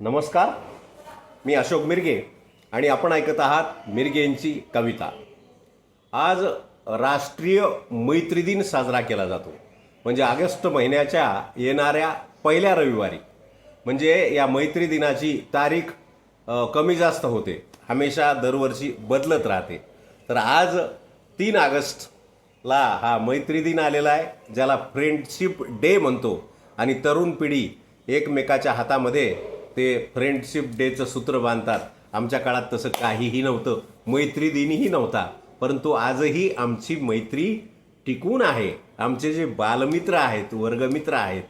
नमस्कार. मी अशोक मिरगे आणि आपण ऐकत आहात मिरगेंची कविता. आज राष्ट्रीय मैत्री दिन साजरा केला जातो. म्हणजे ऑगस्ट महिन्याच्या येणाऱ्या पहिल्या रविवारी. म्हणजे या मैत्री दिनाची तारीख कमी जास्त होते. हमेशा दरवर्षी बदलत राहते. तर आज तीन ऑगस्टला हा मैत्री दिन आलेला आहे ज्याला फ्रेंडशिप डे म्हणतो. आणि तरुण पिढी एकमेकाच्या हातामध्ये ते फ्रेंडशिप डेचं सूत्र बांधतात. आमच्या काळात तसं काहीही नव्हतं. मैत्री दिनही नव्हता. परंतु आजही आमची मैत्री टिकून आहे. आमचे जे बालमित्र आहेत वर्गमित्र आहेत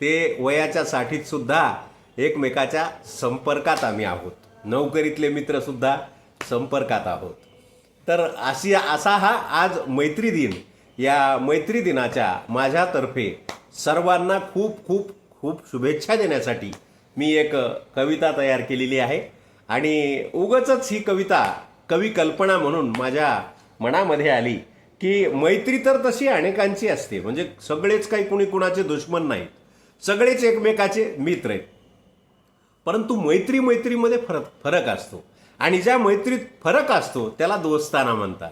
ते वयाच्या साठीतसुद्धा एकमेकाच्या संपर्कात आम्ही आहोत. नोकरीतले मित्रसुद्धा संपर्कात आहोत. तर अशी असा हा आज मैत्री दिन. या मैत्री दिनाच्या माझ्यातर्फे सर्वांना खूप खूप खूप शुभेच्छा देण्यासाठी मी एक कविता तयार केलेली आहे. आणि उगच ही कविता कवी कल्पना म्हणून माझ्या मनामध्ये आली की मैत्री तर तशी अनेकांची असते. म्हणजे सगळेच काही कुणी कुणाचे दुश्मन नाहीत. सगळेच एकमेकाचे मित्र आहेत. परंतु मैत्री मैत्रीमध्ये फरक फरक असतो. आणि ज्या मैत्रीत फरक असतो त्याला दोस्ताना म्हणतात.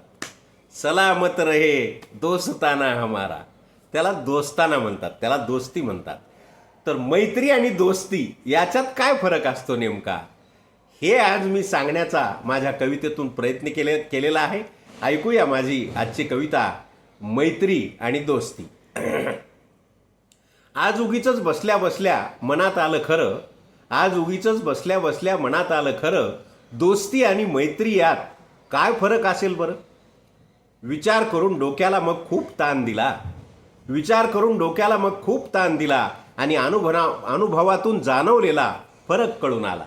सलामत रहे दोस्ताना हमारा. त्याला दोस्ताना म्हणतात. त्याला दोस्ती म्हणतात. तर मैत्री आणि दोस्ती याच्यात काय फरक असतो नेमका? हे आज मी सांगण्याचा माझ्या कवितेतून प्रयत्न केले केलेला आहे. ऐकूया माझी आजची कविता मैत्री आणि दोस्ती. आज उगीच बसल्या बसल्या मनात आलं खरं. आज उगीच बसल्या बसल्या मनात आलं खरं. दोस्ती आणि मैत्री यात काय फरक असेल बरं? विचार करून डोक्याला मग खूप ताण दिला. विचार करून डोक्याला मग खूप ताण दिला. आणि अनुभना अनुभवातून जाणवलेला फरक कळून आला.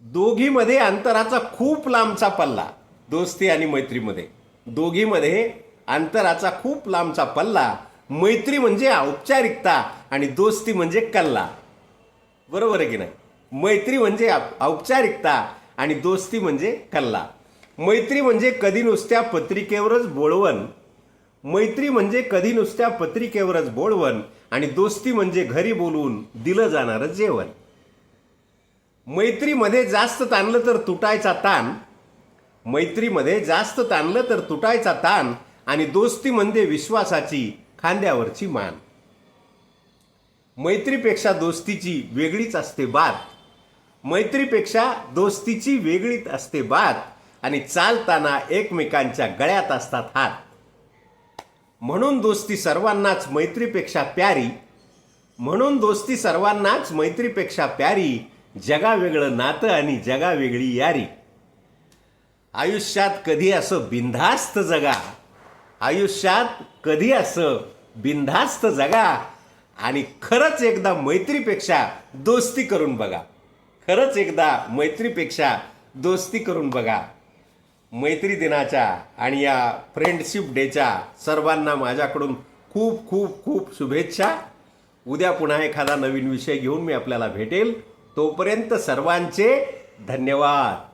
दोघीमध्ये अंतराचा खूप लांबचा पल्ला दोस्ती आणि मैत्रीमध्ये. दोघीमध्ये अंतराचा खूप लांबचा पल्ला मैत्री म्हणजे औपचारिकता आणि दोस्ती म्हणजे कल्ला. बरोबर आहे की नाही? मैत्री म्हणजे औपचारिकता आणि दोस्ती म्हणजे कल्ला. मैत्री म्हणजे कधी नुसत्या पत्रिकेवरच बोळवण. मैत्री म्हणजे कधी नुसत्या पत्रिकेवरच बोळवण. आणि दोस्ती म्हणजे घरी बोलून दिलं जाणारं जेवण. मैत्रीमध्ये जास्त ताणलं तर तुटायचा ताण. मैत्रीमध्ये जास्त ताणलं तर तुटायचा ताण आणि दोस्ती म्हणजे विश्वासाची खांद्यावरची मान. मैत्रीपेक्षा दोस्तीची वेगळीच असते बात. मैत्रीपेक्षा दोस्तीची वेगळीच असते बात आणि चालताना एकमेकांच्या गळ्यात असतात हात. म्हणून दोस्ती सर्वांनाच मैत्रीपेक्षा प्यारी म्हणून दोस्ती सर्वांनाच मैत्रीपेक्षा प्यारी जगावेगळं नातं आणि जगावेगळी यारी. आयुष्यात कधी असं बिनधास्त जगा आयुष्यात कधी असं बिनधास्त जगा आणि खरंच एकदा मैत्रीपेक्षा दोस्ती करून बघा. खरंच एकदा मैत्रीपेक्षा दोस्ती करून बघा. मैत्री दिनाच्या आणि या फ्रेंडशिप डेच्या सर्वांना माझ्याकडून खूप खूप खूप शुभेच्छा. उद्या पुन्हा एखादा नवीन विषय घेऊन मी आपल्याला भेटेल. तोपर्यंत सर्वांचे धन्यवाद.